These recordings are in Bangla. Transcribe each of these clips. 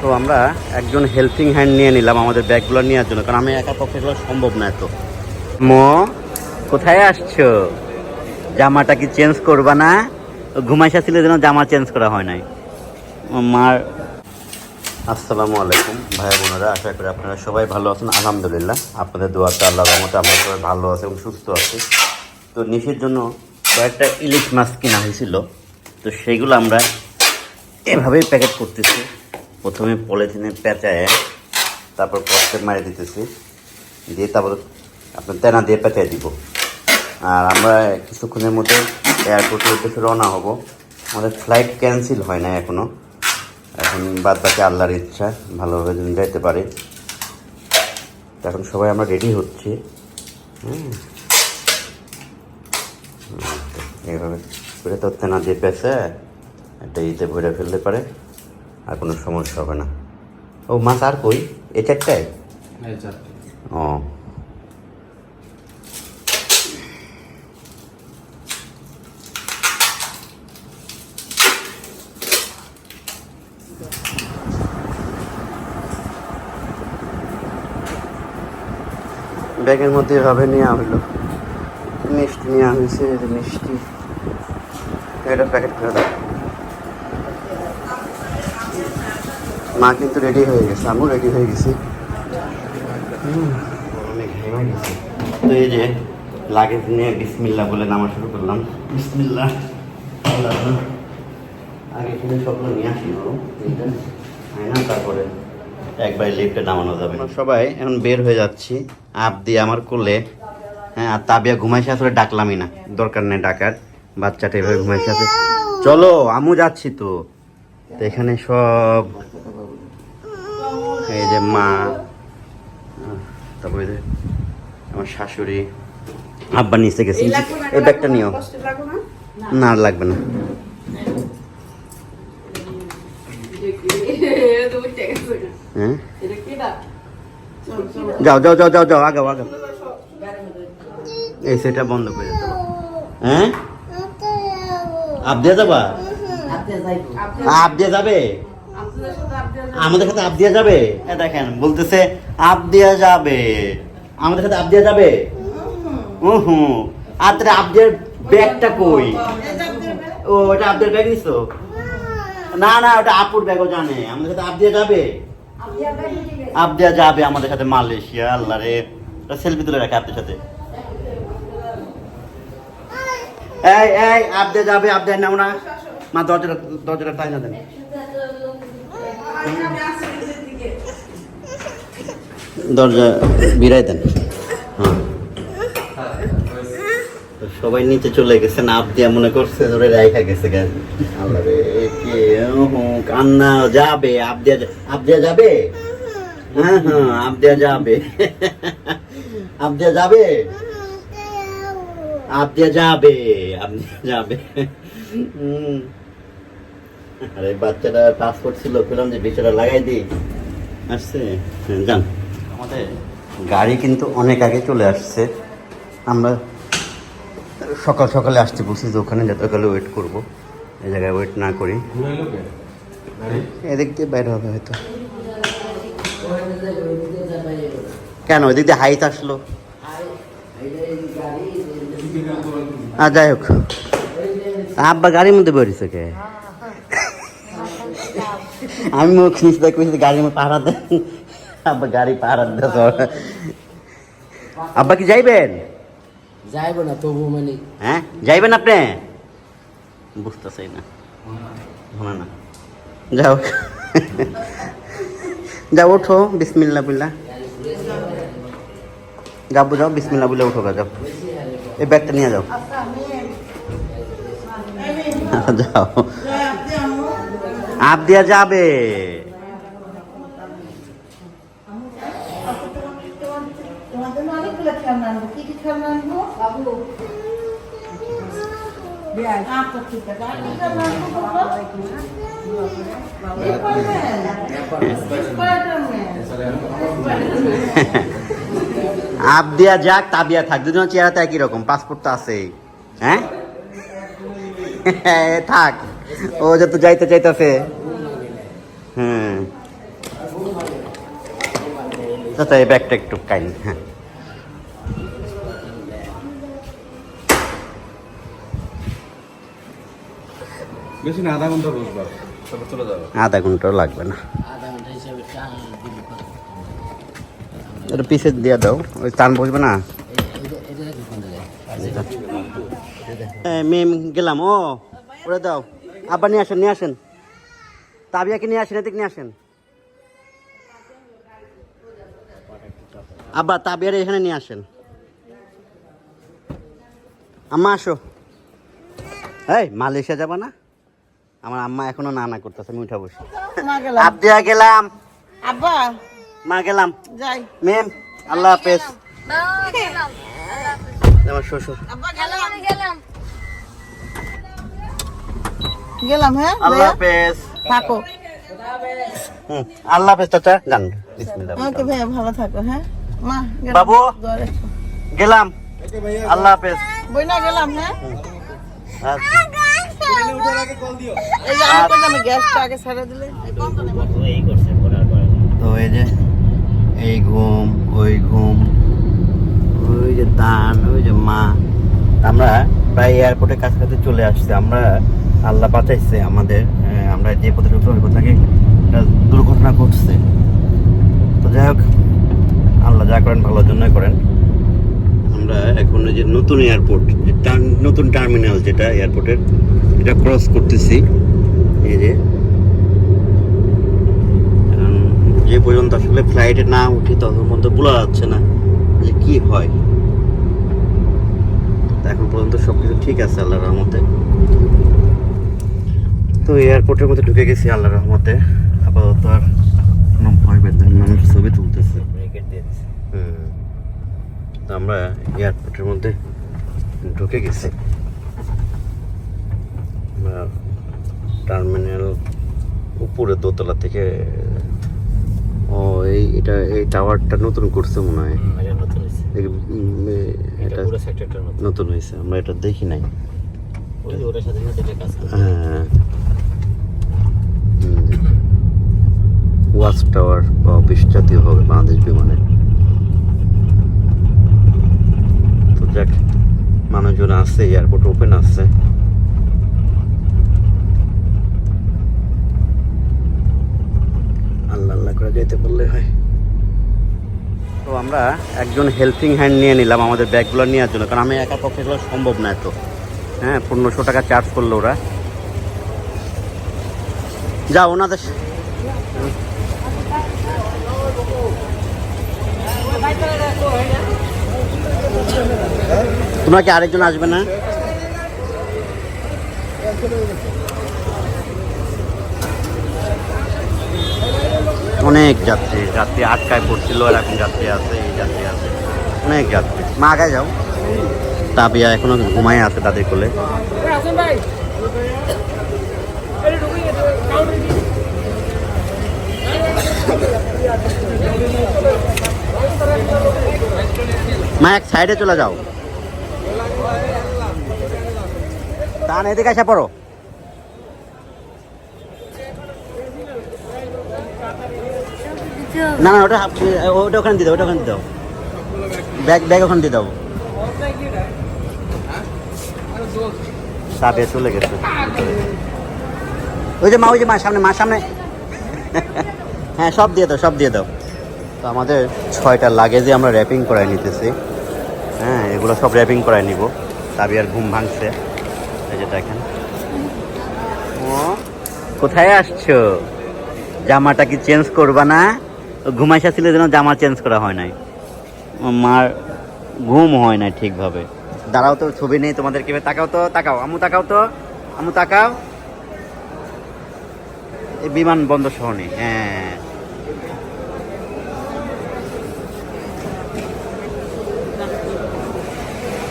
তো আমরা একজন হেল্পিং হ্যান্ড নিয়ে নিলাম আমাদের ব্যাগগুলো নেওয়ার জন্য, কারণ আমি একা পক্ষে এগুলো সম্ভব না এত। মো, কোথায় আসছো? জামাটা কি চেঞ্জ করবা না? ঘুমাইসা ছিল যেন জামা চেঞ্জ করা হয় নাই। মার। আসসালামু আলাইকুম, ভাই বোনেরা, আশা করি আপনারা সবাই ভালো আছেন, আলহামদুলিল্লাহ। আপনাদের দোয়াতে আল্লাহ রহমতে আমরা সবাই ভালো আছি এবং সুস্থ আছি। তো নিশির জন্য কয়েকটা ইলিশ মাছ কিনা হয়েছিল, তো সেইগুলো আমরা এভাবেই প্যাকেট করতেছি। প্রথমে পলিথিনে পেঁচায় তারপর পস্টে মারি দিতেছি। দিয়ে তারপর আপনার তেনা দিয়ে পেঁচাই দিব। আর আমরা কিছুক্ষণের মধ্যে এয়ারপোর্টের উদ্দেশ্যে রওনা হব। আমাদের ফ্লাইট ক্যান্সেল হয় না এখনও এখন বাদ বাকি আল্লাহর ইচ্ছা, ভালোভাবে যেন যাইতে পারে। এখন সবাই আমরা রেডি হচ্ছি। হুম। এইভাবে করে তো তেনা দিয়ে পেছে একটা ইতে ভরে ফেলতে পারে। আর কোনো সমস্যা হবে না। ও মাছ আর কই? এই চারটায়? ও। ব্যাগের মধ্যে এভাবে নেওয়া হলো মিষ্টি নেওয়া হয়েছে মিষ্টি। এটা প্যাকেট করে দাও। মা কিন্তু রেডি হয়ে গেছে, আমিও রেডি হয়ে গেছি। তো এই যে লাগেজ নিয়ে বিসমিল্লা বলে নামা শুরু করলাম। বিসমিল্লা আগে এখানে সবগুলো নিয়ে আসি না, তারপরে একবার লিফটে নামানো যাবে। সবাই এখন বের হয়ে যাচ্ছি, আপ দিয়ে আমার কোলে। হ্যাঁ আর তাবিয়া ঘুমাইছে, আসলে ডাকলামই না, দরকার নেই ডাকার। বাচ্চাটা এভাবে ঘুমাইছে আছে চলো আমু যাচ্ছি তো এখানে সব এই যে মা তারপরে আমার শাশুড়ি আব্বা নিচে গেছে এই ব্যাগটা নিও। না? আর লাগবে না। হ্যাঁ? যাও যাও যাও যাও যাও আগাও আগাও। এই সেটা বন্ধ করে হ্যাঁ? আপ দিয়ে যাবা? আপ দিয়ে যাবে আমাদের সাথে আপ দিয়ে যাবে? এ দেখেন বলতেছে আপ দিয়ে যাবে। আমাদের সাথে আপ দিয়ে যাবে? হুম। হুম আর তাহলে আপ দিয়ে ব্যাগটা কই? ও ওটা আপদের ব্যাগ নিছো না না ওটা আপুর ব্যাগও জানে। আমাদের সাথে আপ দিয়ে যাবে? আপ দেওয়া যাবে আমাদের সাথে মালয়েশিয়া আল্লাহ রে। সেলফি তুলে রাখে আপনার সাথে। এই এই আপ দিয়ে যাবে আপ দেয় নাও না। মা দরজাটা দরজাটা টাই না দেন। দরজা বিরাই দেন। হ্যাঁ। সবাই নিচে চলে গেছে, না আপ দিয়া মনে করছে ধরে রাইখা গেছে কান্না যাবে আপ দিয়া আপ দিয়া যাবে? হ্যাঁ হ্যাঁ আপ দিয়া যাবে। আপ দিয়া যাবে? আপ দিয়া যাবে আপদিয়া যাবে। হুম। আরে বাচ্চাটা পাসপোর্ট ছিল পেলাম যে বেচারা লাগাই দিই। আসছে? হ্যাঁ, যান। আমাদের গাড়ি কিন্তু অনেক আগে চলে আসছে। আমরা সকাল সকালে আসতে বলছি যে ওখানে যতকালে ওয়েট করব। এই জায়গায় ওয়েট না করি। এদিক দিয়ে বাইরে হবে হয়তো। কেন? ওদিক দিয়ে হাইট আসলো। আর যাই হোক। আব্বা গাড়ির মধ্যে বেরিয়েছে কে? আমি মুখ নিচে দেখছি গাড়ির মধ্যে পাহারা দেন আব্বা গাড়ি পাহারা দেন আব্বা কি যাইবেন? যাইবো না তবু মানে হ্যাঁ? যাইবেন আপনি? বুঝতেছেই না। শোনা না। যাও। যাও ওঠো বিসমিল্লা বুল্লা যাব যাও বিসমিল্লা বুল্লা উঠো গা, যাও। এই ব্যাগটা নিয়ে যাও। যাও। আপ দিয়া যাবে। আছে. আপ দিয়া যাক তাবিয়া থাক। দুজন চেহারাতে একই রকম, পাসপোর্ট তো আছেই। হ্যাঁ? থাক। ও যত যাইতে চাইতেছে। হুম। চাচা এই ব্যাগটা একটু কাইন হ্যাঁ। বেশি না আধা ঘণ্টা বসবা। আধা ঘন্টাও লাগবে না? এটা পিসে দিয়ে দাও ওই টান বসবে না? মেম গেলাম ও ওরে দাও। আবার নিয়ে আসেন নিয়ে আসেন। তাবিয়াকে নিয়ে আসেন এদিকে নিয়ে আসেন। আব্বা তাবিয়ার এখানে নিয়ে আসেন। আম্মা আসো। এই মালয়েশিয়া যাবা না? আমার আম্মা এখনও না না করতেছে আমি উঠা বসি। আবদিয়া গেলাম। আব্বা। মা গেলাম। যাই। মেম আল্লাহ হাফেজ। আমার শ্বশুর আব্বা গেলাম গেলাম। হ্যাঁ? আল্লাহ হাফেজ। থাকো। হুম আল্লাহ হাফেজ চাচা যান বিসমিল্লাহ ওকে ভাইয়া ভালো থাকো হ্যাঁ? মা গেলাম। বাবু। গেলাম। আল্লাহ হাফেজ। বইনা গেলাম হ্যাঁ। এই যে আমি কইলাম, এই গ্যাসটা আগে দিলে। তো এই যে এই ঘুম ওই ঘুম ওই যে দান ওই যে মা। আমরা প্রায় এয়ারপোর্টের কাছাকাছি চলে আসছি আমরা আল্লাহ বাঁচাইছে আমাদের আমরা যে পথে ঢুকলাম ওই পথ থেকে একটা দুর্ঘটনা ঘটছে। তো যাই হোক, আল্লাহ যা করেন ভালোর জন্যই করেন। আমরা এখন যে নতুন এয়ারপোর্ট নতুন টার্মিনাল যেটা এয়ারপোর্টের, এটা ক্রস করতেছি। এই যে যে পর্যন্ত আসলে ফ্লাইটে না উঠি তখন পর্যন্ত বোঝা যাচ্ছে না যে কি হয়। এখন পর্যন্ত সব কিছু ঠিক আছে, আল্লাহর রহমতে। তো এয়ারপোর্টের মধ্যে ঢুকে গেছি আল্লাহ রহমতে। আপাতত আর কোনো ভয় পেতে মানুষ ছবি তুলতেছে। তো আমরা এয়ারপোর্টের মধ্যে ঢুকে গেছি। টার্মিনাল উপরে দোতলা থেকে ও এই এটা এই টাওয়ারটা নতুন করছে মনে হয়। এটা নতুন হয়েছে আমরা এটা দেখি নাই। হ্যাঁ। ওয়াচ টাওয়ার বা অফিস জাতীয় হবে বাংলাদেশ বিমানে। তো যাক, মানুষজন আছে এয়ারপোর্ট ওপেন আছে আল্লাহ আল্লাহ করে যেতে পারলে হয়। তো আমরা একজন হেল্পিং হ্যান্ড নিয়ে নিলাম আমাদের ব্যাগগুলো নেওয়ার জন্য, কারণ আমি একা পক্ষে এগুলো সম্ভব না এত। হ্যাঁ পনেরোশো টাকা চার্জ করল ওরা। যা ওনাদের তোমরা কি আরেকজন আসবে না? অনেক যাত্রী। যাত্রী আটকায় পড়ছিল এরকম যাত্রী আছে এই যাত্রী আছে। অনেক যাত্রী। মা আগায় যাও। তাবিয়া এখনও ঘুমায় আছে তাদের কোলে। মা এক সাইডে চলে যাও। তান এদিকে এসে পড়ো। না না, ওটা ওটা ওখানে দিয়ে দাও, ওটা ওখানে দিয়ে দাও। ব্যাগ ব্যাগ ওখানে দিয়ে দাও। সাবে চলে গেছে। ওই যে মা, ওই যে মা, সামনে মা, সামনে। হ্যাঁ সব দিয়ে দাও, সব দিয়ে দাও। তো আমাদের ছয়টা লাগেজে আমরা র্যাপিং করাই নিতেছি। হ্যাঁ এগুলো সব র্যাপিং করাই নিব। তাবি আর ঘুম ভাঙছে। দেখেন। কোথায় আসছো? জামাটা কি চেঞ্জ করবা না? ঘুমাইসা ছিল যেন জামা চেঞ্জ করা হয় নাই। মার ঘুম হয় না ঠিকভাবে। দাঁড়াও তো, ছবি নেই তোমাদের কীভাবে তাকাও তো, তাকাও। আমু তাকাও তো আমু তাকাও। বিমান বন্দর শহরে হ্যাঁ।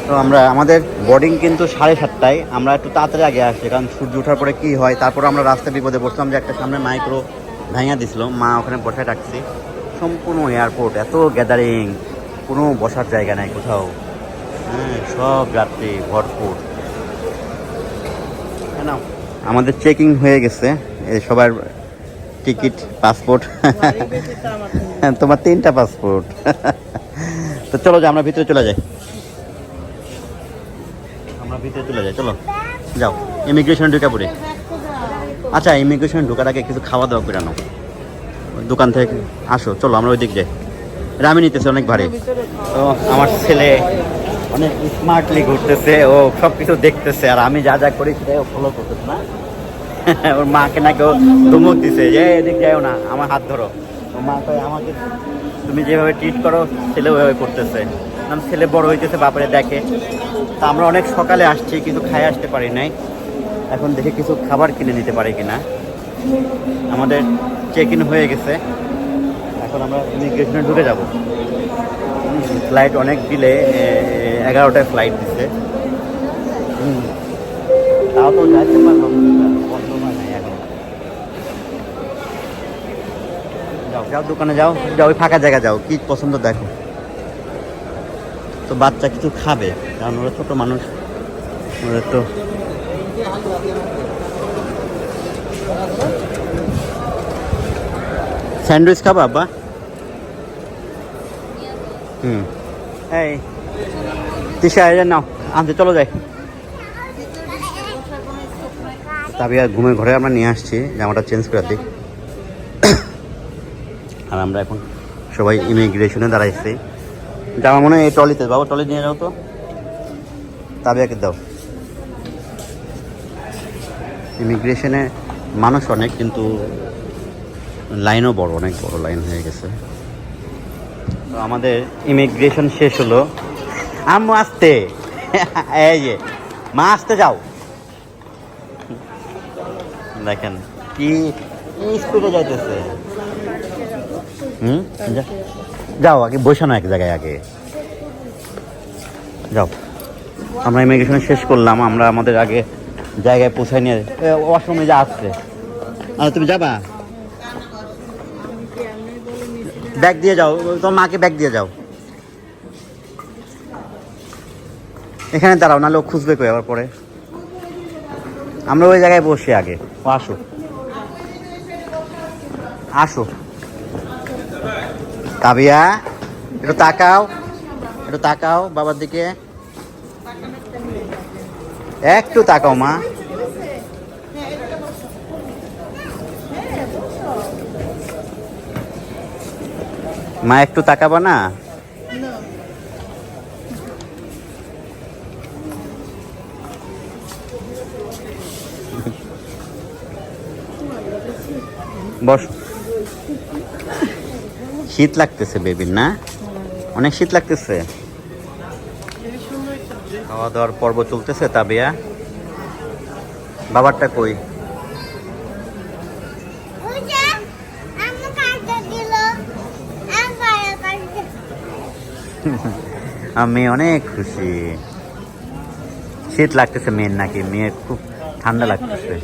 তো আমরা আমাদের বোর্ডিং কিন্তু সাড়ে সাতটায়। আমরা একটু তাড়াতাড়ি আগে আসছি কারণ সূর্য ওঠার পরে কি হয় তারপর আমরা রাস্তায় বিপদে বসলাম যে একটা সামনে মাইক্রো ভেঙে দিছিল। মা ওখানে বসায় রাখছি। সম্পূর্ণ এয়ারপোর্ট এত গ্যাদারিং কোনো বসার জায়গা নাই কোথাও। হ্যাঁ সব যাত্রী ভরপুর। হ্যাঁ, নাও। আমাদের চেকিং হয়ে গেছে। এই সবার টিকিট পাসপোর্ট তোমার তিনটা পাসপোর্ট তো চলো যে আমরা ভিতরে চলে যাই। ভিতরে চলে যাই চলো। যাও ইমিগ্রেশন ঢুকে পড়ে। আচ্ছা ইমিগ্রেশন ঢোকার আগে কিছু খাওয়া দাওয়া করে আনো দোকান থেকে আসো, চলো, আমরা ওই দিক যাই। রামি নিতেছে অনেক ভারী। তো আমার ছেলে অনেক স্মার্টলি ঘুরতেছে, ও সব কিছু দেখতেছে, আর আমি যা যা করি সেটাই ফলো করতেছে, না? ওর মাকে নাকি ও ধুমুক দিছে যে এদিক যাও না, আমার হাত ধরো। ওর মা কয়, আমাকে তুমি যেভাবে ট্রিট করো ছেলে ওইভাবে করতেছে। কারণ ছেলে বড় হইতেছে, বাপরে দেখে। তা আমরা অনেক সকালে আসছি, কিন্তু খাই আসতে পারি নাই। এখন দেখে কিছু খাবার কিনে নিতে পারি কিনা। আমাদের চেক ইন হয়ে গেছে। এখন আমরা ইমিগ্রেশনে ঢুকে যাব। ফ্লাইট অনেক দিলে এগারোটায় ফ্লাইট দিছে। তাও তো যাইতে পারলাম যাও যাও, দোকানে যাও। যাও, ওই ফাঁকা জায়গা যাও। কি পছন্দ দেখো। তো বাচ্চা কিছু খাবে, কারণ ওরা ছোট মানুষ ওদের তো স্যান্ডউইচ খাবা, আব্বা? হুম। এই, তিসা, এই নাও, আনতে চলো যাই। তাবি আর ঘুমের ঘরে আমরা নিয়ে আসছি, জামাটা চেঞ্জ করে দিই। আর আমরা এখন সবাই ইমিগ্রেশনে দাঁড়াইছি। জামা মনে হয় এই ট্রলিতে, বাবা, ট্রলি নিয়ে যাও তো। তাবিয়াকে দাও। ইমিগ্রেশনে মানুষ অনেক, কিন্তু লাইনও বড়, অনেক বড় লাইন হয়ে গেছে। তো আমাদের ইমিগ্রেশন শেষ হলো। আম্মু, আসতে। এই যে, মা, আসতে যাও। দেখেন, কি স্পিডে যাইতেছে? হুম? যা- যাও আগে বসানো এক জায়গায় আগে। যাও। আমরা ইমিগ্রেশন শেষ করলাম, আমরা আমাদের আগে জায়গায় পৌঁছাই নিয়ে ওয়াশরুমে যা আসছে আর, তুমি যাবা? ব্যাগ দিয়ে যাও, তোমার মাকে ব্যাগ দিয়ে যাও। এখানে দাঁড়াও, নাহলে লোক খুঁজবে কই আবার পরে। আমরা ওই জায়গায় বসে আগে, ও আসো আসো। কাবিয়া, একটু তাকাও একটু তাকাও বাবার দিকে। একটু তাকাও, মা। মা, একটু তাকাবা না? বস। শীত লাগতেছে বেবির না? অনেক শীত লাগতেছে। খাওয়া দাওয়ার পর্ব চলতেছে, তাবিয়া। বাবারটা কই? আমি অনেক খুশি। শীত লাগতেছে, মেয়ের নাকি, মেয়ের খুব ঠান্ডা লাগতেছে।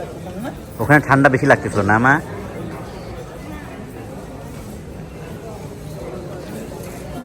ওখানে ঠান্ডা বেশি লাগতেছিল না, মা?